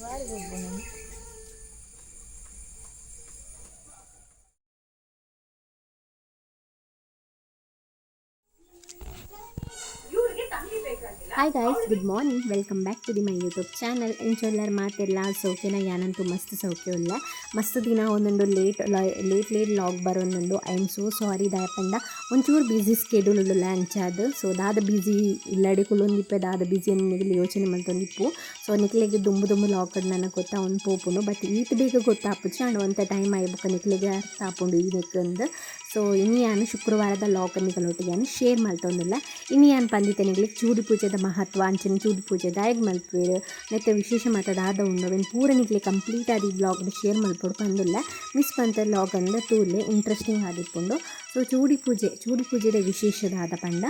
ಬಾರಿ ಗೊಬ್ಬು hi guys good morning welcome back to the my YouTube channel ಎಂಚೊಲ್ಲರ್ ಮಾತೆಲ್ಲ ಸೌಖ್ಯನ ಯಾನಂತೂ ಮಸ್ತ್ ಸೌಖ್ಯ ಇಲ್ಲ ಮಸ್ತ್ ದಿನ ಒಂದೊಂದು ಲೇಟ್ ಲೇಟ್ ಲೇಟ್ ಲಾಗ್ ಬರೋಂದುಂಡು ಐ ಆಮ್ ಸೋ ಸಾರಿ ದಯಪಂಡ ಒಂಚೂರು ಬ್ಯುಸಿ ಸ್ಕೆಡ್ಯೂಲ್ ಇಲ್ಲ ಅಂಚಾದ್ ಸೊ ದಾದ ಬಿಸಿ ಇಲ್ಲಡೆ ಕುಲೊಂದಿಪ್ಪೆ ದಾದ ಬ್ಯುಸಿ ನಿಗಲಿ ಯೋಚನೆ ಮಲ್ತೊಂದಿಪ್ಪು ಸೊ ನಿಕ್ಲೆಗೆ ದುಂಬು ದುಂಬು ಲಾಗ್ ನನಗೆ ಗೊತ್ತಾ ಒಂದು ಪೋಪುನು ಬಟ್ ಈತ್ ಬೇಗ ಗೊತ್ತಾಪುಚ್ಚು ಅಂಡ್ ಒಂತ ಟೈಮ್ ಆಯ್ಬುಕ ನಿಕ್ಲೆಗೆ ಅರ್ಥ ಹಾಕೊಂಡು ಈ ನೆಕ್ಕಂದು ಸೊ ಇನ್ನು ನಾನು ಶುಕ್ರವಾರದ ನಾನು ಶೇರ್ ಮಾಡ್ತೊಂದಿಲ್ಲ ಇನ್ನು ನಾನು ಪಂದಿತ್ತೆ ಚೂಡಿ ಪೂಜೆದ ಮಹತ್ವ ಅಂಚನೆ ಚೂಡಿ ಪೂಜೆ ದಾಯಗ್ ಮಲ್ಪೇರು ಮತ್ತು ವಿಶೇಷ ಮಾತಾಡಾದ ಉಂಡು ಅವೇನು ಪೂರ ನಿಗ್ಲಿ ಕಂಪ್ಲೀಟ್ ಆದ ಈ ಬ್ಲಾಗ್ನ ಶೇರ್ ಮಲ್ಪೊಡು ಬಂದಿಲ್ಲ ಮಿಸ್ ಪಂತ ಲಾಗ್ ಅಂದ್ರೆ ತೂರ್ಲೆ ಇಂಟ್ರೆಸ್ಟಿಂಗ್ ಆಗಿಟ್ಕೊಂಡು ಸೊ ಚೂಡಿ ಪೂಜೆ ಚೂಡಿ ಪೂಜೆದ ವಿಶೇಷದಾದ ಪಂಡ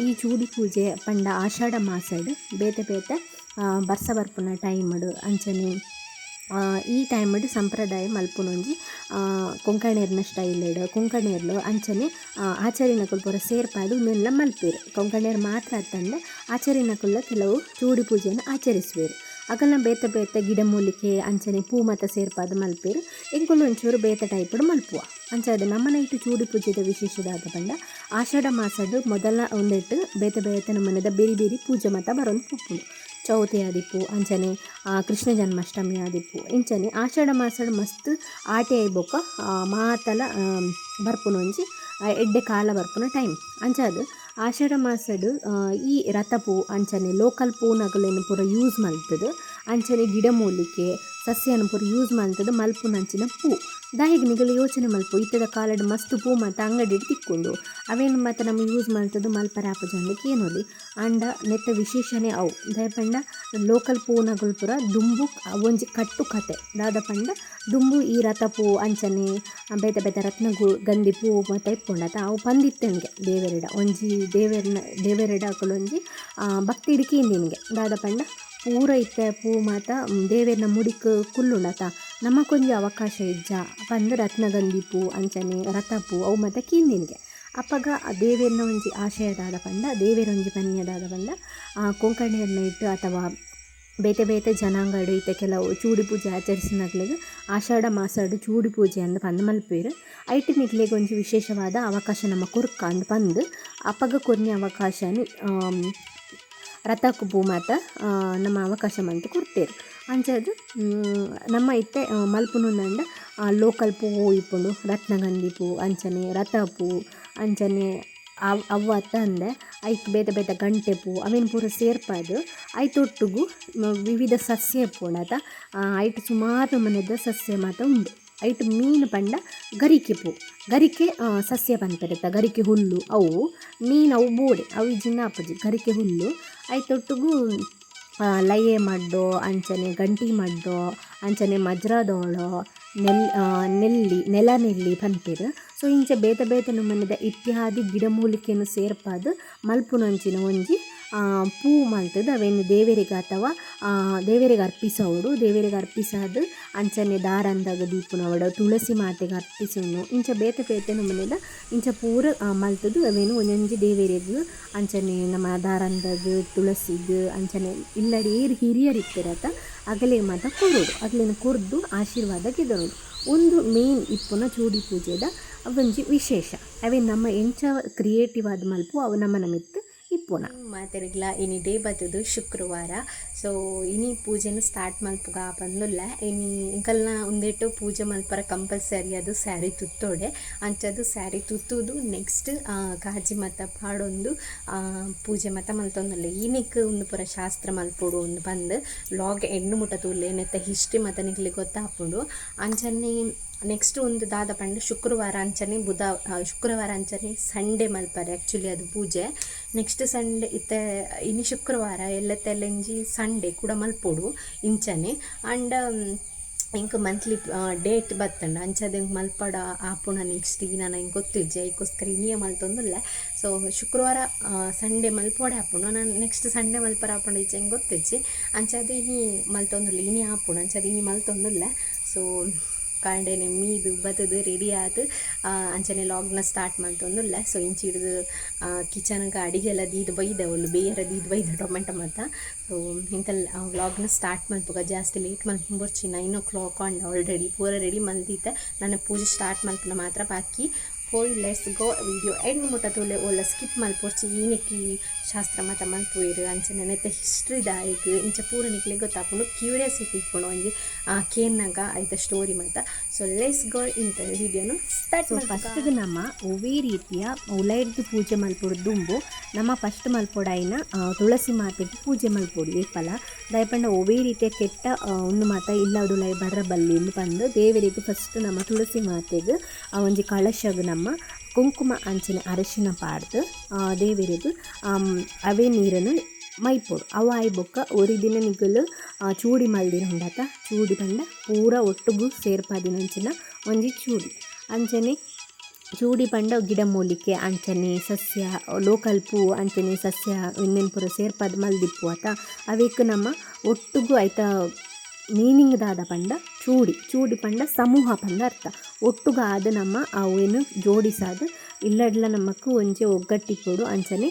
ಈ ಚೂಡಿ ಪೂಜೆ ಪಂಡ ಆಷಾಢ ಮಾಸಡ್ ಬೇತೆ ಬೇತೆ ಬರ್ಸ ಬರ್ಪುನ ಟೈಮಡು ಅಂಚನೆ ಈ ಟೈಮಡ್ ಸಂಪ್ರದಾಯ ಮಲ್ಪುನೊಂಜಿ ಸ್ಟೈಲ್ ಸ್ಟೈಲ್ಡ್ ಕೊಂಕಣಿಯರ್ಲು ಅಂಚನೆ ಆ, ಆಚರಿನಕುಲು ಪೂರ ಸೇರ್ಪಾಡು ಇನ್ನೆಲ್ಲ ಮಲ್ಪೇರು. ಕೊಂಕಣೆರ್ ಮಾತ್ರ ಅತ್ತಂದೆ ಆಚರಿನಕುಲ್ಲ ಕೆಲವು ಚೂಡಿ ಪೂಜೆಯನ್ನು ಆಚರಿಸುವೇರು. ಅಗಲ ಬೇತೆ ಬೇತೆ ಗಿಡಮೂಲಿಕೆ ಅಂಚನೆ ಪೂ ಮತ ಸೇರ್ಪಾದ ಮಲ್ಪೇರು. ಎಂಕುಲು ಒಂಚೂರು ಬೇತೆ ಟೈಪಡ್ ಮಲ್ಪುವ. ಅಂಚಾದ ನಮ್ಮನ ಇಟ್ಟು ಚೂಡಿ ಪೂಜೆದ ವಿಶೇಷದಾದ ಪಂಡ ಆಷಾಢ ಮಾಸದ ಮೊದಲ ಒಂದೆಟ್ಟು ಬೇತೆ ಬೇತೆ ನಮ್ಮನೆದ ಬೇರೆ ಬೇರೆ ಪೂಜೆ ಮತ ಬರೋದು ಪುಪ್ಪುಂಡು. ಚೌತಿ ಆದಿಪ್ಪು ಅಂಚನೆ ಕೃಷ್ಣ ಜನ್ಮಾಷ್ಟಮಿ ಆದಿಪ್ಪು, ಇಂಚನೆ, ಆಷಾಢ ಮಾಸಡ್ ಮಸ್ತ್ ಆಟೆ ಬೊಕ್ಕ ಮಾತಲ ಬರ್ಪುನೊಂಜಿ ಎಡ್ಡೆ ಕಾಲ ಬರ್ಪುನ ಟೈಮ್. ಅಂಚಾದು ಆಷಾಢ ಮಾಸಡ್ ಈ ರಥಪೂ, ಅಂಚನೆ, ಲೋಕಲ್ ಪೂನಗಲೇನು ಪೂರ ಯೂಸ್ ಮಲ್ತದು. ಅಂಚನೆ ಗಿಡಮೂಲಿಕೆ ಸಸ್ಯನ ಪೂರ ಯೂಸ್ ಮಲ್ತದು ಮಲ್ಪುನಂಚಿನ ಪೂ. ದಾಯಿಗೆ ನಿಗಲು ಯೋಚನೆ ಮಲ್ಪು ಇತ್ತದ ಕಾಲಡ್ ಮಸ್ತ್ ಪೂ ಮತ್ತು ಅಂಗಡಿ ತಿಕ್ಕೊಂಡು. ಅವೇನು ಮತ್ತು ನಮ್ಮ ಯೂಸ್ ಮಲ್ತದು ಮಲ್ಪರ ಆಪ ಜನಕ್ಕೆ ಏನೋಲಿ ಅಂಡ ನೆತ್ತ ವಿಶೇಷನೇ ಅವು. ದಯಪಂಡ, ಲೋಕಲ್ ಪೂನಗಳು ಪೂರ ದುಂಬು, ಒಂಜಿ ಕಟ್ಟು ಕತೆ. ದಾದ ಪಂಡ ದುಂಬು ಈ ರಥ ಪೂ, ಅಂಚನೆ, ಬೇತೆ ಬೇತೆ ರತ್ನ ಗು ಗಂಧಿ ಪೂ ಮತ್ತು ಇಟ್ಕೊಂಡತ ಅವು ಪಂದಿತ್ತೆನ್ಗೆ ದೇವರೆಡ. ಒಂಜಿ ದೇವರನ, ದೇವರೆಡ ಅಕಲೊಂಜಿ ಭಕ್ತಿ ನಿನಗೆ ದಾದ ಪಂಡ ಇತ್ತೆ, ಪೂ ಮಾತ ದೇವೆರ್ನ ಮುಡಿಕ್ ಕುಲ್ಲುಂಡತ ನಮಕೊಂಜಿ ಅವಕಾಶ ಇಜ್ಜ. ಪಂದ್ ರತ್ನಗಂಧಿ ಪೂ, ಅಂಚನೆ, ರಥ ಪೂ, ಅವು ಮಾತ ಕೀಂದಿನ್ಗೆ. ಅಪ್ಪಗ ದೇವೆರ್ನ ಒಂಜಿ ಆಶಯದಾದ ಪಂಡ, ದೇವೆರ ಒಂಜಿ ಪನ್ಯದಾದ ಪಂಡ, ಆ ಕೊಂಕಣಿಯರ್ನ ಇಟ್ಟು ಅಥವಾ ಬೇತೆ ಬೇತೆ ಜನಾಂಗಡು ಇತ್ತೆ ಕೆಲವು ಚೂಡಿ ಪೂಜೆ ಆಚರಿಸಿನಾಗ್ಲಿಗೆ ಆಷಾಢ ಮಾಸಾಡು ಚೂಡಿ ಪೂಜೆ ಅಂದ್ ಪಂದ್ ಮಲ್ಪೇರು ಐಟಿ ನಿಕ್ಲೆಗ್ ಒಂಜಿ ವಿಶೇಷವಾದ ಅವಕಾಶ ನಮ್ಮ ಕುರ್ಕ ಅಂದ್ ಪಂದ್. ಅಪ್ಪಗ ಕೊರ್ನಿ ಅವಕಾಶನ ರಥಕ್ಕೆ ಭೂ ಮಾತ ನಮ್ಮ ಅವಕಾಶ ಮಂತ್ ಕೊಡ್ತೇರು. ಅಂಚದು ನಮ್ಮ ಇತ್ತೆ ಮಲ್ಪುನು ಮಲ್ಪುನುಂದಂಡ ಲೋಕಲ್ ಪೂ ಇಪ್ಪುಂಡು, ರತ್ನಗಂಧಿ ಪೂ ಅಂಚನೆ ರಥ ಪೂ ಅಂಚನೆ ಅವ್, ಅವ್ವ ತಂದೆ, ಐಕ್ ಬೇತೆ ಬೇತೆ ಗಂಟೆ ಪೂ, ಅವೇನು ಪೂರ ಸೇರ್ಪಾದು. ಐತೊಟ್ಟುಗೂ ವಿವಿಧ ಸಸ್ಯ ಪೂಣತ ಐಟ್ ಸುಮಾರು ಮನೆದ ಸಸ್ಯ ಮಾತ ಉಂಡು. ಐಟ್ ಮೀನು ಪಂಡ ಗರಿಕೆ ಪೂ. ಗರಿಕೆ ಸಸ್ಯ ಪಂತರಿತ ಗರಿಕೆ ಹುಲ್ಲು, ಅವು ಮೀನು, ಅವು ಬೋಡೆ, ಅವು ಜಿನ್ನ ಅಪ್ಪಜಿ. ಗರಿಕೆ ಹುಲ್ಲು ಐತೊಟ್ಟಿಗೂ ಲಯೆ ಮಡ್ಡೋ, ಅಂಚನೆ ಗಂಟಿ ಮಡ್ಡೋ, ಅಂಚನೆ ಮಜ್ರದೋಳೋ ನೆಲ್ ನೆಲ್ಲಿ, ನೆಲ ನೆಲ್ಲಿ ಪನ್ಪೆರ್ ಸೊ, ಇಂಚೆ ಬೇತೆ ಬೇತೆ ನಮನೆದ ಇತ್ಯಾದಿ ಗಿಡಮೂಲಿಕೆಯನ್ನು ಸೇರ್ಪಾದು ಮಲ್ಪುನಂಚಿನ ಒಂಜಿ ಪೂ ಮಲ್ತದು ಅವೇನು ದೇವರಿಗೆ ಅಥವಾ ದೇವರಿಗೆ ಅರ್ಪಿಸೋಡು ದೇವರಿಗೆ ಅರ್ಪಿಸಾದ ಅಂಚನೆ ದಾರಂದಾಗ ದೀಪನವಡ ತುಳಸಿ ಮಾತೆಗೆ ಅರ್ಪಿಸೋನು. ಇಂಚ ಬೇತೆ ಬೇತೆ ನಮನೆದ ಇಂಚ ಪೂರ ಮಲ್ತದು ಅವೇನು ಒಂದೊಂದು ದೇವರಿಗೆ ಅಂಚನೆ ನಮ್ಮ ದಾರಂದಾಗ ತುಳಸಿಗ್ ಅಂಚನೆ ಇಲ್ಲಡಿ ಏರು ಹಿರಿಯರು ಅಗಲೇ ಮಾತ ಕೊಡೋಡು ಅಗಲೇನು ಕೊರ್ದು ಆಶೀರ್ವಾದ ಗೆದರೋಡು ಒಂದು ಮೇನ್ ಇಪ್ಪುನ ಚೂಡಿ ಪೂಜೆದ ಅವೊಂಜಿ ವಿಶೇಷ. ಅವೇ ನಮ್ಮ ಎಂಚ ಕ್ರಿಯೇಟಿವ್ ಆದ ಮಲ್ಪು ಅವು ನಮ್ಮ ನಮಿತ್ತು ಇಪ್ಪುನ. ಮಾತೆರಿಗ್ಲ ಇನಿ ಡೇ ಬತ್ತದು ಶುಕ್ರವಾರ. ಸೊ ಇನಿ ಪೂಜೆನ ಸ್ಟಾರ್ಟ್ ಮಲ್ಪುಗ ಬಂದುಲ್ಲ. ಇನಿ ಇಂಕಲ್ನ ಒಂದೇಟು ಪೂಜೆ ಮಲ್ಪರ ಕಂಪಲ್ಸರಿ ಅದು ಸ್ಯಾರಿ ತುತ್ತೋಡೆ. ಅಂಚದು ಸ್ಯಾರಿ ತುತ್ತುದು ನೆಕ್ಸ್ಟ್ ಕಾಜಿ ಮತ ಪಾಡೊಂದು ಪೂಜೆ ಮತ ಮಲ್ತೊಂದಲ್ಲ. ಇನಿಕ್ ಒಂದು ಪುರ ಶಾಸ್ತ್ರ ಮಲ್ಪೊಡು ಒಂದು ಬಂದು. ಲಾಗ್ ಎಣ್ಣು ಮುಟ ತೂಲೆ ನೆತ್ತ ಹಿಸ್ಟ್ರಿ ಮತ ನಿಗ್ಲಿ ಗೊತ್ತಾಪುಂಡು. ಅಂಚನೆ ನೆಕ್ಸ್ಟ್ ಒಂದು ದಾದ ಪಂಡ ಶುಕ್ರವಾರ ಅಂಚನೆ, ಬುಧ ಶುಕ್ರವಾರ ಅಂಚನೆ, ಸಂಡೇ ಮಲ್ಪರೆ ಆ್ಯಕ್ಚುಲಿ ಅದು ಪೂಜೆ. ನೆಕ್ಸ್ಟ್ ಸಂಡೇ ಇತ್ತೆ ಇನ್ನು ಶುಕ್ರವಾರ ಎಲ್ಲ ತೆಲೆಂಜಿ ಸಂಡೇ ಕೂಡ ಮಲ್ಪೋಡು ಇಂಚನೆ. ಆ್ಯಂಡ್ ಇಂಕ ಮಂತ್ಲಿ ಡೇಟ್ ಬತ್ತಂಡ ಅಂಚದ ಹಿಂಗೆ ಮಲ್ಪಡ ಆಪುಣ ನೆಕ್ಸ್ಟ್ ಈಗ ನಾನು ಹಿಂಗೆ ಗೊತ್ತಿಜ್ಜೆ ಅದಕ್ಕೋಸ್ಕರ ಇನ್ನೇ ಮಲ್ತೊಂದುಲ್ಲ. ಸೊ ಶುಕ್ರವಾರ ಸಂಡೇ ಮಲ್ಪೋಡೆ ಆಪುಣ, ನಾನು ನೆಕ್ಸ್ಟ್ ಸಂಡೇ ಮಲ್ಪರ ಆಪುಣ ಈಚೆ ಹಿಂಗೆ ಗೊತ್ತಿಜ್ಜಿ. ಅಂಚದ ಇನಿ ಮಲ್ತೊಂದುಲ್ಲ, ಇನಿ ಆಪುಣ ಅಂಚದ ಇನಿ ಮಲ್ತೊಂದುಲ್ಲ. ಸೊ ಕಾಂಡೆನೆ ಮೀದು ಬತ್ತದು ರೆಡಿ ಆಯ್ತು ಅಂಚನೆ ಲಾಗ್ನ ಸ್ಟಾರ್ಟ್ ಮಾಡ್ತೊಂದುಲ್ಲ ಸೊ ಇಂಚಿ ಹಿಡಿದು ಕಿಚನ್ಗೆ ಅಡಿಗೆ ಎಲ್ಲ ದೀದ್ ಬೈದೆ ಅವಳು ಬೇಯರ ದೀದ್ ಬೈದ ಟೊಮೆಟೊ ಮತ್ತ ಸೊ ಇಂಥ ವ್ಲಾಗ್ನ ಸ್ಟಾರ್ಟ್ ಮಾಡ್ಬೇಕು. ಜಾಸ್ತಿ ಲೇಟ್ ಮಲ್ಕೊಂಬರ್ಚಿ nine o'clock and already ಪೂರ ರೆಡಿ ಮಲ್ದಿದ್ದೆ. ನನ್ನ ಪೂಜೆ ಸ್ಟಾರ್ಟ್ ಮಲ್ಪನ ಮಾತ್ರ ಬಾಕಿ. ಹೋಯ್ ಲೆಟ್ಸ್ ಗೋ ವಿಡಿಯೋ ಎಂಡ್ ಮುಟ್ಟ ಓಲ ಸ್ಕಿಪ್ ಮಲ್ಪೊರ್ಚಿ ಏನಕ್ಕೆ ಶಾಸ್ತ್ರ ಮತ ಮಲ್ಪೋಯಿರು ಅಂಚನೆ ನೆತ್ತೆ ಹಿಸ್ಟ್ರಿ ದಾಯಕ್ ಇಂಚ ಪೂರ ನಿಕ್ಲೆ ಗೊತ್ತಾಪುಂಡು ಕ್ಯೂರಿಯಾಸಿಟಿ ಇಟ್ಕೊಂಡು ಒಂಜಿ ಆ ಕೇನ್ನಾಗ ಆಯ್ತ ಸ್ಟೋರಿ ಮಾತ ಸೊ ಲೆಟ್ಸ್ ಗೋ ಇಂತ ವಿಡಿಯೋನು ಸ್ಟಾರ್ಟ್ ಫಸ್ಟ್ಗೆ ನಮ್ಮ ಒವೇ ರೀತಿಯ ಉಲೈರ್ದು ಪೂಜೆ ಮಲ್ಪೊಡು ದುಂಬು ನಮ್ಮ ಫಸ್ಟ್ ಮಲ್ಪೊಡಾಯಿನ ತುಳಸಿ ಮಾತೆಗೆ ಪೂಜೆ ಮಲ್ಪೊಡು. ಏಪಲ ದಯಪಂಡ ಒವೇ ರೀತಿಯ ಕೆಟ್ಟ ಒಂದು ಮಾತ ಇಲ್ಲಡು ಲೈ ಬಡ್ರ ಬಲ್ಲಿ ಬಂದು ದೇವರಿಗೆ ಫಸ್ಟ್ ನಮ್ಮ ತುಳಸಿ ಮಾತೆಗೆ ಆ ಒಂಜಿ ಕಳಶಗ್ ನಮ್ಮ ಕುಂಕುಮ ಅಂಚಿನ ಅರಿಶಿನ ಪಾಡ್ದು ಆಮ್, ಅವೇ ನೀರನ್ನು ಮೈಪೊಡು. ಅವು ಆಯ್ಬೊಕ್ಕ ಒರಿ ದಿನ ನಿಗಲು ಚೂಡಿ ಮಲ್ದಿನ ಉಂಡಾತ ಚೂಡಿ ಪಂಡ ಪೂರ ಒಟ್ಟುಗು ಸೇರ್ಪಾದಿನಂಚಿನ ಒಂಜಿ ಚೂಡಿ. ಅಂಚನೆ ಚೂಡಿ ಪಂಡ ಗಿಡ ಮೂಲಿಕೆ ಅಂಚನೆ ಸಸ್ಯ ಲೋಕಲ್ ಪೂ ಅಂಚನೆ ಸಸ್ಯ ಇನ್ನೇನು ಪೂರ ಸೇರ್ಪಾದ್ ಮಲ್ದಿಪ್ಪು ಆತ ಅವೇಕು ನಮ್ಮ ಒಟ್ಟುಗು ಆಯ್ತಾ ಮೀನಿಂಗ್ ದಾದ ಪಂಡ ಚೂಡಿ ಚೂಡಿ ಪಂಡ ಸಮೂಹ ಪಂಡ ಅರ್ಥ. ಒಟ್ಟುಗಾದ ನಮ್ಮ ಅವೇನು ಜೋಡಿಸಾದ ಇಲ್ಲಡ್ಲ ನಮಕ್ ಒಗ್ಗಟ್ಟಿ ಕೊಡು, ಅಂಚನೆ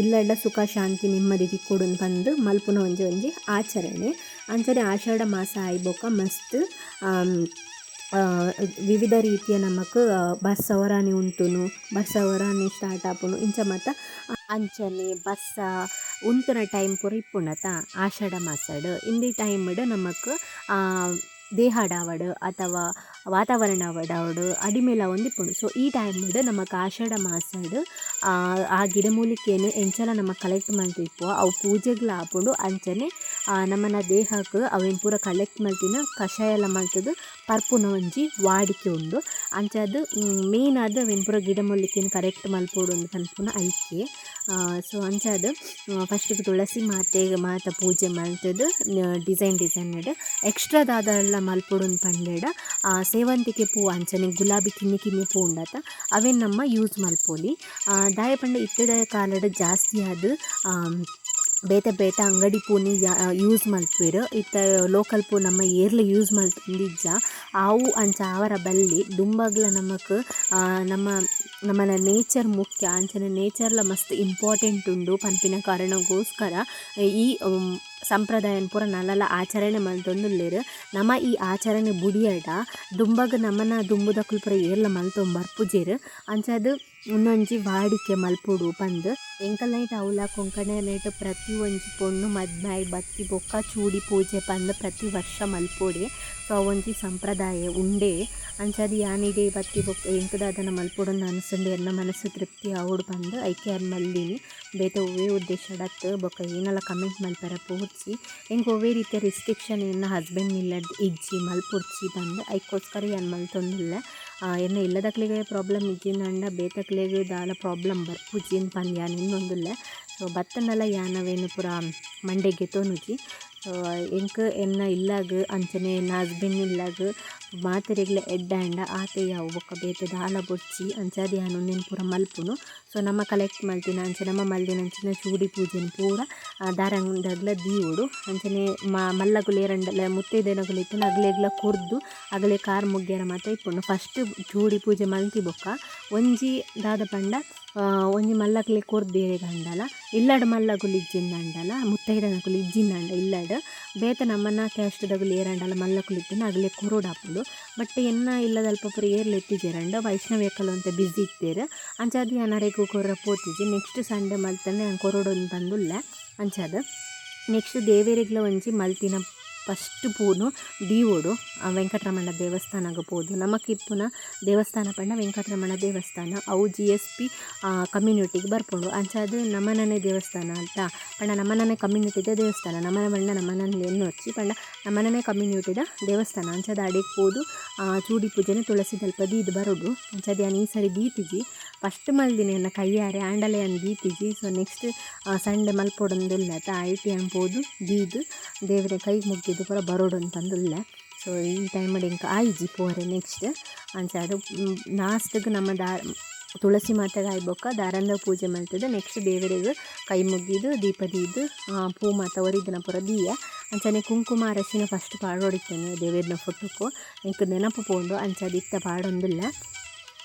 ಇಲ್ಲಡ್ಲ ಸುಖ, ಶಾಂತಿ ನೆಮ್ಮದಿ ತಿಕ್ಕೊಡು ಬಂದು ಮಲ್ಪುನ ಒಂಜೆ ಒಂಜಿ ಆಚರಣೆ. ಅಂಚನೆ ಆಷಾಢ ಮಾಸ ಆಯ್ಬೋಕ ಮಸ್ತ್ ವಿವಿಧ ರೀತಿಯ ನಮಕ್ ಬಸ್ ಸವರಾಣಿ ಉಂತುನು ಬಸ್ ಅವರಾಣಿ ಸ್ಟಾರ್ಟ್ ಆಪುನು ಇಂಚ ಮಾತ ಅಂಚನೆ ಬಸ್ಸ ಉಂತುನ ಟೈಮ್ ಪೂರ ಇಪ್ಪುಂಡತ ಆಷಾಢ ಮಾಸಡ್. ಇಂದಿ ಟೈಮ್ಡ್ ನಮಕ್ ದೇಹಡಾವಡ್ ಅಥವಾ ವಾತಾವರಣ ಅವಡಾವಡ್ ಅಡಿಮೇಲ ಒಂದಿಪ್ಪುಂಡು ಸೊ ಈ ಟೈಮ್ಡ್ ನಮಕ್ ಆಷಾಢ ಮಾಸಡ್ ಆ, ಆ ಗಿಡಮೂಲಿಕೆಯನ್ನು ಎಂಚಲ ನಮ್ಮ ಕಲೆಕ್ಟ್ ಮಾಡಿ ಅವು ಪೂಜೆಗ್ಲ ಆಪುಂಡು ಅಂಚನೆ ಆ, ನಮ್ಮನ ದೇಹಕ್ಕೆ ಅವೇನು ಪೂರ ಕಲೆಕ್ಟ್ ಮಲ್ತಿನ ಕಷಾಯ ಎಲ್ಲ ಪರ್ಪುನ ಒಂಜಿ ವಾಡಿಕೆ ಉಂಡು. ಅಂಚ ಅದು ಮೇನ್ ಆದ್ ಅವೇನು ಪೂರ ಗಿಡ ಗಿಡಮೂಲಿಕೆನ ಕರೆಕ್ಟ್ ಮಲ್ಪೋಡು ಅಂತ ಅನ್ಪುನ ಐಕೆ. ಸೊ ಅಂಚಾದ ಫಸ್ಟಿಗೆ ತುಳಸಿ ಮಾತೆ ಮಾತ ಪೂಜೆ ಮಲ್ತದು ಡಿಸೈನ್ ಡಿಸೈನ್ ನೆಡೆ ಎಕ್ಸ್ಟ್ರಾ ದಾದಲ್ಲ ಮಲ್ಪೋಡು ಪಂಡೆಡ ಸೇವಂತಿಕೆ ಪೂ ಅಂಚನೆ ಗುಲಾಬಿ ಕಿನ್ನಿ ಕಿನ್ನಿ ಪೂ ಉಂಡತ. ಅವೇನು ನಮ್ಮ ಯೂಸ್ ಮಲ್ಪೋಲಿ. ದಾಯ ಪಂಡ ಇತ್ತದ ಕಾಲಡ್ ಜಾಸ್ತಿ ಆದ್ ಬೇತೆ ಬೇತ ಅಂಗಡಿ ಪೂನಿ ಯೂಸ್ ಮಲ್ಪುವೆರ್ ಇತ್ತ ಲೋಕಲ್ ಪೂ ನಮ್ಮ ಏರ್ಲ ಯೂಸ್ ಮಲ್ತೊಂದಿಜ್ಜ ಅವು ಅಂಚ ಆವರ ಬಲ್ಲಿ ದುಂಬಗ್ಲ ನಮಕ್ ನಮ್ಮ, ನಮ್ಮನ ನೇಚರ್ ಮುಖ್ಯ. ಅಂಚನೆ ನೇಚರ್ಲ ಮಸ್ತ್ ಇಂಪಾರ್ಟೆಂಟ್ ಉಂಡು. ಪನ್ಪಿನ ಕಾರಣಗೋಸ್ಕರ ಈ ಸಂಪ್ರದಾಯ ಪೂರ ನಲ್ಲಲ ಆಚರಣೆ ಮಲ್ತೊಂದುಲ್ಲೇರು. ನಮ್ಮ ಈ ಆಚರಣೆ ಬುಡಿಯಡ. ದುಂಬಗ್ ನಮ್ಮನ ದುಂಬುದಕ್ಕೂ ಪೂರ ಏರ್ಲ ಅಂಚ ಅಂಚದು ಉನ್ನೊಂಜಿ ವಾಡಿಕೆ ಮಲ್ಪುಡು ಪಂದ್ ಎಂಕಲ್ ನೈಟ್ ಅವಲ ಕೊಂಕಣ ನೈಟ್ ಪ್ರತಿ ಒಂಜಿ ಪೊಣ್ಣು ಮದ್ಮಾಯಿ ಬತ್ತಿ ಬೊಕ್ಕ ಚೂಡಿ ಪೂಜೆ ಪಂದ್ ಪ್ರತಿ ವರ್ಷ ಮಲ್ಪೊಡೆ. ಸೊ ಅವೊಂಜಿ ಸಂಪ್ರದಾಯ ಉಂಡೆ. ಅಂಚಾದಿ ಯಾನಿಡೆ ಬತ್ತಿ ಬೊಕ್ಕ ಎಂಕದ ಅದನ್ನು ಮಲ್ಪೊಡೊಂದು ಎಲ್ಲ ಎನ್ನ ಮನಸ್ಸು ತೃಪ್ತಿ ಆವಡು ಪಂದ್ ಐಕೆ ಅದು ಮಲ್ಲಿನಿ. ಬೇತೆ ಒವೇ ಉದ್ದೇಶಡತ್ ಬೊಕ್ಕ ಏನೆಲ್ಲ ಕಮೆಂಟ್ ಮಲ್ಪರ ಪೋರ್ಚಿ ಎಂಕ್ ಒವೇ ರೀತಿಯ ರಿಸ್ಟ್ರಿಕ್ಷನ್ ಎನ್ನ ಹಸ್ಬೆಂಡ್ ನಿಲ್ಲಡ್ ಇಜ್ಜಿ ಮಲ್ಪೊಡ್ಚಿ ಬಂದು ಐಕೋಸ್ಕರ ಏನು ಮಲ್ತೊಂದಿಲ್ಲ. ಎನ್ನ ಇಲ್ಲದಕ್ಲಿಗೆ ಪ್ರಾಬ್ಲಮ್ ಇಜ್ಜಿಂದಂಡ ಬೇತಕ್ಲಿಗೆ ದಾಲ ಪ್ರಾಬ್ಲಮ್ ಬರ್ಪುಜಿನ್ ಪನ್ ಯಾನ್ ಇನ್ನೊಂದುಲ್ಲ. ಸೊ ಭತ್ತನೆಲ್ಲ ಯಾನವೇನು ಪೂರ ಮಂಡೆಗೆ ತೋನುಜಿ ಎಂಕ್ ಎನ್ನ ಇಲ್ಲಾಗ್, ಅಂಚನೆ ಹಸ್ಬೆಂಡ್ ಇಲ್ಲಾಗ್ ಮಾತೆರೆಗ್ಲ ಎಡ್ಡ ಎಂಡ ಯಾವು, ಬೊಕ್ಕ ಬೇತೆ ದಾಲ ಬೊಚ್ಚಿ, ಅಂಚಾದಿ ನೆನ್ ಪೂರ ಮಲ್ಪುನು. ಸೊ ನಮ್ಮ ಕಲೆಕ್ಟ್ ಮಲ್ತಿನ ಅಂಚ, ನಮ್ಮ ಮಲ್ದಿನ ಅಂಚಿನ ಚೂಡಿ ಪೂಜೆನ ಪೂರ ದಾರಂಗ್ಲ ದೀವುಡು. ಅಂಚನೆ ಮಲ್ಲಗುಲೇರಂಡಲ ಮುತ್ತೈದೆನಗುಲಿತ್ತಿನ ಅಗ್ಲೆಗ್ಲ ಕೊರ್ದು, ಅಗಲೆ ಕಾರ್ ಮುಗ್ಗ್ಯರ ಮಾತ ಇಪ್ಪುಂಡು. ಫಸ್ಟ್ ಚೂಡಿ ಪೂಜೆ ಮಲ್ತಿ ಬೊಕ್ಕ, ಒಂಜಿ ದಾದ ಪಂಡ ಒಂಜಿ ಮಲ್ಲಕ್ಲೆ ಕೊರ್ದೇರೆ ಗಂಡಲ, ಇಲ್ಲಡ್ ಮಲ್ಲಗುಲು ಇಜ್ಜಿಂದಂಡಲ ಮುತ್ತೈದನಕುಲು ಇಜ್ಜಿಂದಂಡ ಇಲ್ಲಡ್. ಬೇತ ನಮ್ಮನ್ನ ಕ್ಯಾಸ್ಟ್ದಗುಲು ಏರಂಡಲ ಮಲ್ಲಕುಲು ಇತ್ತಿನ ಅಗಲೆ ಕೊರೋಡಾಪುಂಡು ಬಟ್ ಎನ್ನ ಇಲ್ಲದಲ್ಪ ಪುರ ಏರ್ಲ ಎತ್ತಿಜೆರಂಡ ವೈಷ್ಣವ ಅಂತ ಬ್ಯುಸಿ ಇತ್ತೇರು ಅಂಚಾದ ಅನಾರೆಗೂ ಕೊರ ಪೋತಿಜಿ ನೆಕ್ಸ್ಟ್ ಸಂಡೆ ಮಲ್ತನೆ ಕೊರೋಡೊಂದು ಬಂದುಲ್ಲ ಅಂಚಾದ ನೆಕ್ಸ್ಟ್ ದೇವೇರಿಗ್ಲ ಒಂಜಿ ಮಲ್ತಿನ ಫಸ್ಟ್ ಪೂನು ದೀವೋಡು ವೆಂಕಟರಮಣ ದೇವಸ್ಥಾನಗ ಪೋದು ನಮಕಿಪ್ಪುನ ದೇವಸ್ಥಾನ ಪಂಡ ವೆಂಕಟರಮಣ ದೇವಸ್ಥಾನ. ಅವು ಜಿ ಎಸ್ ಪಿ ಕಮ್ಯುನಿಟಿಗೆ ಬರ್ಪುಂಡು ಅಂಚಾದ ನಮ್ಮನೇ ದೇವಸ್ಥಾನ ಅಂತ. ಪಂಡ ನಮ್ಮನೇ ಕಮ್ಯುನಿಟಿದ ದೇವಸ್ಥಾನ. ನಮ್ಮನೆ ಪಂಡ ನಮ್ಮನಲ್ಲಿ ಎನ್ನೊಚ್ಚಿ ಪಂಡ ನಮ್ಮನೇ ಕಮ್ಯುನಿಟಿದ ದೇವಸ್ಥಾನ. ಅಂಚಾದ ಅಡಿಗೆ ಪೋದು ಚೂಡಿ ಪೂಜೆನೆ ತುಳಸಿ ದಲ್ಪದಿ ಇದು ಬರೋಡು ಅಂಚಾದ ಈ ಸರಿ ದೀತಿಜಿ ಫಸ್ಟ್ ಮಲ್ದಿನ ಎನ್ನ ಕೈಯಾರೆ, ಆಂಡಲೆ ಅನ್ ದೀತಿಜಿ ಸೊ ನೆಕ್ಸ್ಟ್ ಸಂಡೆ ಮಲ್ಪೊಡೊಂದುಲ್ಲ ಐ ಐಟಿ ಅನ್ಬೋದು ದೀದು. ದೇವರ ಕೈ ಮುಗಿದು ಪೂರ ಬರೋಡು ಅಂತಂದಿಲ್ಲ ಸೊ ಈ ಟೈಮ್ ಇಂಕ ಆಯ್ಜಿ ಪೋರೆ ನೆಕ್ಸ್ಟ್ ಅಂಚಾದ ಲಾಸ್ಟ್ಗೆ ನಮ್ಮ ದಾ, ತುಳಸಿ ಮಾತೆಗೆ ಆಯ್ಬೊಕ್ಕ ದಾರಂದ ಪೂಜೆ ಮಾಡ್ತಿದ್ದೆ ನೆಕ್ಸ್ಟ್ ದೇವರಿಗೆ ಕೈ ಮುಗಿದು ದೀಪ ದೀದು ಪೂ ಮಾತ ಒರಿದಿನ ಪೂರ ದೀಯ. ಅಂಚನೆ ಕುಂಕುಮ ಅರಸಿನ ಫಸ್ಟ್ ಪಾಡೋಡಿತ್ತೇನೆ ದೇವರನ್ನ ಫೋಟೋಕ್ಕೂ ನೆನಪು ಪೋಂಡು ಅಂಚ ದಿತ್ತ ಪಾಡೊಂದುಲ್ಲ.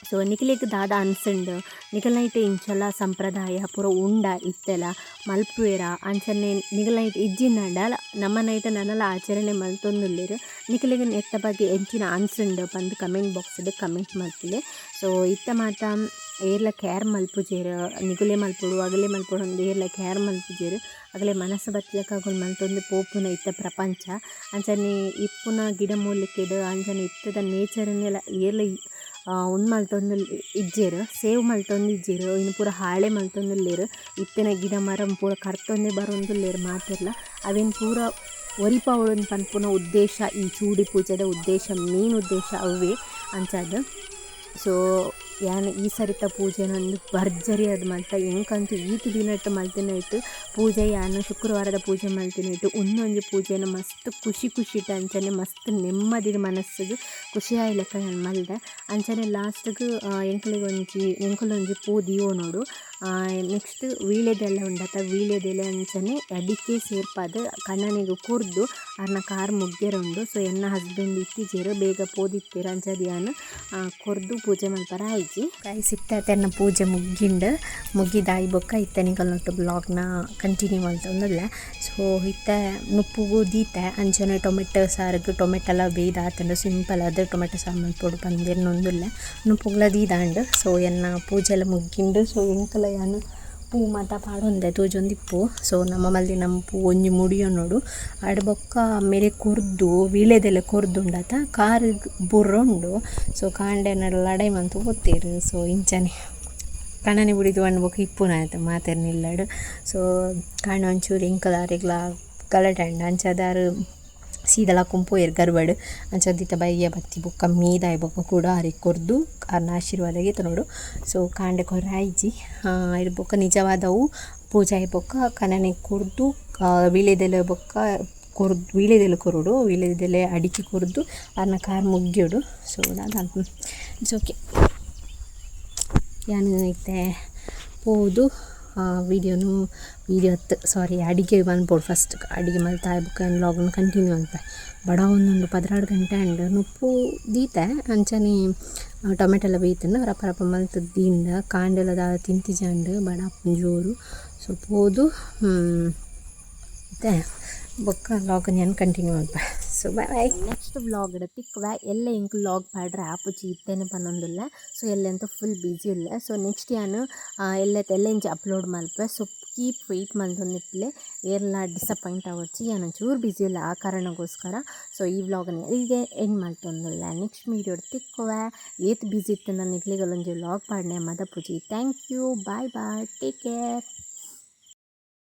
ಸೊ ನಿಖಿಲಿಗೆ ದಾದ ಅನ್ಸಂಡು ನಿಖಲ್ನೈಟ್ ಇಂಚಲ ಸಂಪ್ರದಾಯ ಪೂರ ಉಂಡ ಇತ್ತೆಲ ಮಲ್ಪುವೆರ ಅಂಚನೆ ನಿಖಲ್ನೈಟ್ ಇಜ್ಜಿನಂಡ ನಮ್ಮ ನೈಟ್ ನನ್ನಲ್ಲ ಆಚರಣೆ ಮಲ್ತೊಂದುಲ್ಲೆರ್ ನಿಖಲಿಗ್ ನೆತ್ತ ಬಗ್ಗೆ ಎಂಚಿನ ಅನ್ಸಂಡು ಬಂದು ಕಮೆಂಟ್ ಬಾಕ್ಸ್ಡ್ ಕಮೆಂಟ್ ಮಲ್ತಿಲೆ ಸೊ ಇತ್ತ ಮಾತ ಏರ್ಲ ಕೇರ್ ಮಲ್ಪುಜೆರ್ ನಿಗುಲೆ ಮಲ್ಪುಡು ಅಗಲೆ ಮಲ್ಪುಡು ಅಂದ್ ಏರ್ಲ ಕೇರ್ ಮಲ್ಪುಜೆರ್ ಅಗಲೆ ಮನಸ್ಸು ಬತ್ಲಕ್ಕಾಗೊಲ್ ಮಲ್ತೊಂದು ಪೋಪುನ ಇತ್ತ ಪ್ರಪಂಚ ಅಂಚನೆ ಇಪ್ಪುನ ಗಿಡ ಮೂಲಿಕೆಡ್ ಅಂಚನೆ ಇತ್ತದ ನೇಚರನ್ನೆಲ್ಲ ಏರ್ಲ ಉಂದು ಮಲ್ತೊಂದು ಇಜ್ಜೆರ್, ಸೇವ್ ಮಲ್ತೊಂದು ಇಜ್ಜೆರ್, ಇನ್ನು ಪೂರ ಹಾಳೆ ಮಲ್ತೊಂದುಲ್ಲೆರ್ ಇತ್ತನ ಗಿಡ ಮರ ಪೂರ ಕರ್ತೊಂದೆ ಬರೊಂದುಲ್ಲೆರ್ ಮಾತೆರ್ಲ. ಅವೆನ್ ಪೂರ ಒರಿಪಾವೊಡು ಪನ್ಪುನ ಉದ್ದೇಶ, ಈ ಚೂಡಿ ಪೂಜೆದ ಉದ್ದೇಶ, ಮೇನ್ ಉದ್ದೇಶ ಅವೇ ಅಂಚಾದ್. ಸೊ ಯಾನ್ ಈ ಸರಿತ ಪೂಜೆ ನಂದು ಭರ್ಜರಿ ಅದು ಮಲ್ತ ಎಂಕಂತೂ ಈತ್ ದಿನಟ್ಟು ಮಲ್ತಿನ ಇಟ್ಟು ಪೂಜೆ ಯಾನ ಶುಕ್ರವಾರದ ಪೂಜೆ ಮಲ್ತಿನ ಇಟ್ಟು ಒಂದೊಂದು ಪೂಜೆನ ಮಸ್ತ್ ಖುಷಿ ಖುಷಿ ಇಟ್ಟು ಅಂಚನೆ ಮಸ್ತ್ ನೆಮ್ಮದಿ ಮನಸ್ಸಿಗೆ ಖುಷಿ ಆಯ್ಲಕ್ಕ ನಾನು ಮಲ್ದೆ. ಅಂಚನೆ ಲಾಸ್ಟ್ಗೆ ಎಂಕಲಿಗೆ ಒಂಜಿ ಎಂಕಲೊಂಜಿ ಪೂ ದಿಯೋ ನೋಡು. ನೆಕ್ಸ್ಟ್ ವೀಳ್ಯದೆಲೆ ಉಂಡತ ವೀಳ್ಯದೆಲೆ ಅಂಚನೆ ಅಡಿಕೆ ಸೇರ್ಪಾದ್ ಕಣ್ಣನಿಗೆ ಕುರ್ದು ಅರ್ನ ಕಾರ್ ಮುಗ್ಗೆರೊಂಡು ಸೊ ಎನ್ನ ಹಸ್ಬೆಂಡ್ ಇತ್ತಿಜೆರ್ ಬೇಗ ಪೋದಿತ್ತೆರ್ ಅಂಚ ಯಾನ್ ಕೊರ್ದು ಪೂಜೆ ಮಲ್ಪರ ಆಯ್ಜಿ. ಕೈ ಸಿಕ್ತತೆನ್ನ ಪೂಜೆ ಮುಗ್ಗಿಂಡ್ ಮುಗಿದಾಯಿ ಬೊಕ್ಕ ಇತ್ತನಿಗಲ್ನೊಟ್ಟು ಬ್ಲಾಗ್ನ ಕಂಟಿನ್ಯೂ ಮಲ್ತೊಂದುಲ್ಲೆ ಸೊ ಇತ್ತ ನುಪ್ಪುಗು ದೀತೆ, ಅಂಚನೆ ಟೊಮೆಟೊ ಸಾರಿಗೆ, ಟೊಮೆಟೊ ಎಲ್ಲ ಬೇಯ್ದಾತಂಡ ಸಿಂಪಲ್ ಅದು ಟೊಮೆಟೊ ಸಾರು ಮಲ್ಪೊಡು ಬಂದಿರ್ನೊಂದುಲ್ಲೆ ನುಪ್ಪುಗ್ಲ ದೀದಾಂಡ ಸೊ ಎನ್ನ ಪೂಜೆ ಎಲ್ಲ ಮುಗ್ಗಿಂಡು ಸೊ ಎಂಕಲ ಯಾನ್ ಪೂ ಮಾತ ಪಾಡೊಂದೆ ತೋಜೊಂದಿಪ್ಪು. ಸೊ ನಮ್ಮ ಮಲ್ಲಿ ನಮ್ಮ ಪೂ ಒಂಜಿ ಮುಡಿಯೊನ್ನೋಡು ಆಡ್ ಬೊಕ್ಕ ಮೇಲೆ ಕೊರ್ದು ವೀಳೆದೆಲೆ ಕೊರ್ದು ಕಾರ್ ಬುರ್ರೊಂಡು. ಸೊ ಕಾಂಡೆನ ಲಡೈ ಮಂತು ಓದ್ತೀರಿ ಸೊ ಇಂಚನೆ ಕಣ್ಣನೆ ಬುಡಿದು ಬೊಕ್ಕ ಇಪ್ಪುನ ಆಯ್ತು ಮಾತೇರ್ ನಿಲ್ಲಡು ಸೊ ಕಾಂಡ ಒಂಚೂರು ಇಂಕಲಾರಿಗ್ಲ ಗಲಟಂಡ ಅಂಚದಾರು ಸೀದಲ ಕುಂಪೋಯರ್ ಗರ್ವಡ್ ಅಂಚ ಬೈಯ ಬತ್ತಿ ಬೊಕ್ಕ ಮೀದಾಯ್ ಬೊಕ್ಕ ಕೂಡ ಅರಿಗ್ ಕೊರ್ದು, ಅರ್ನ ಆಶೀರ್ವಾದಗೆ ತನೋಡು ಸೊ ಕಾಂಡೆ ಕೊರ ಐಜಿ ಇರ್ ಬೊಕ್ಕ ನಿಜವಾದವು. ಪೂಜೆ ಬೊಕ್ಕ ಕನನೆ ಕೊರ್ದು ವೀಳ್ಯದೆಲೆ ಬೊಕ್ಕ ಕೊರ್ದು, ವೀಳ್ಯದೆಲೆ ಕೊರುಡು ವೀಳೆದೆಲೆ ಅಡಿಕೆ ಕೊರ್ದು, ಅರ್ನ ಕಾರ್ ಮುಗ್ಗ್ಯೋಡು. ಸೊ ದಾದ ಇಟ್ಸ್ ಓಕೆ. ಯಾನ್ ಐತೆ ಪೋದು. ವೀಡಿಯೋನು ವೀಡಿಯೋತ್ ಸಾರಿ ಅಡಿಗೆ ಮನ್ಪೊಡು ಫಸ್ಟ್ ಅಡಿಗೆ ಮಲ್ತಾಯ ಬೊಕ ವ್ಲಾಗ್ನ ಕಂಟಿನ್ಯೂ ಅಂತ. ಬಡ ಒಂದೊಂದು ಪದ್ರಾಡು ಗಂಟೆ ಅಂಡ್ ಉಪ್ಪು ದೀತೆ, ಅಂಚನೆ ಟೊಮೆಟೊ ಎಲ್ಲ ಬೇಯ್ತಂಡು ರಪ್ಪ ರಪ್ಪ ಮಲ್ತ್ ದಿಂಡ ಕಾಂಡೆಲ ದ ತಿಂತಿಜಂಡ್, ಬಡ ಜೋರು. ಸೊ ಪೋದು ಮತ್ತೆ ಬೊಕ್ಕ ವ್ಲಾಗ್ ನಾನು continue ಮಲ್ಪ so bye bye next vlog ತಿಕ್ವ ಎಲ್ಲ ಇಂಕ್ ವ್ಲಾಗ್ ಪಾಡ್ರೆ ಆಪುಜಿ ಇದ್ದೇನೆ ಪನ್ನೊಂದುಲ್ಲ ಸೊ ಎಲ್ಲೆಂತ ಫುಲ್ ಬ್ಯುಸಿ ಇಲ್ಲ. ಸೊ ನೆಕ್ಸ್ಟ್ ಯಾನು ಎಲ್ಲ ಎಲ್ಲ ಇಂಚ ಅಪ್ಲೋಡ್ ಮಲ್ಪೆ ಸೊ ಕೀಪ್ ವೆಯ್ಟ್ ಮಲ್ತೊಂದಿಪ್ಪಲೆ ಎಲ್ಲ ಡಿಸಪಾಯಿಂಟ್ ಆಗೋಚಿ ಏನೋ ಚೂರು ಬ್ಯುಸಿ ಇಲ್ಲ ಆ ಕಾರಣಕ್ಕೋಸ್ಕರ ಸೊ ಈ ವ್ಲಾಗ್ನ ಹೀಗೆ ಎಂಡ್ ಮಾಡ್ತೊಂದಿಲ್ಲ. ನೆಕ್ಸ್ಟ್ ವೀಡಿಯೋ ತಿಕ್ಕುವ ಏತ್ ಬ್ಯುಸಿ ಇತ್ತು ನಾನು ನಿಗ್ಲಿಗಲ್ಲೊಂಜಿ ವ್ಲಾಗ್ ಪಾಡ್ನೆ ಮದ ಪೂಜಿ thank you bye bye take care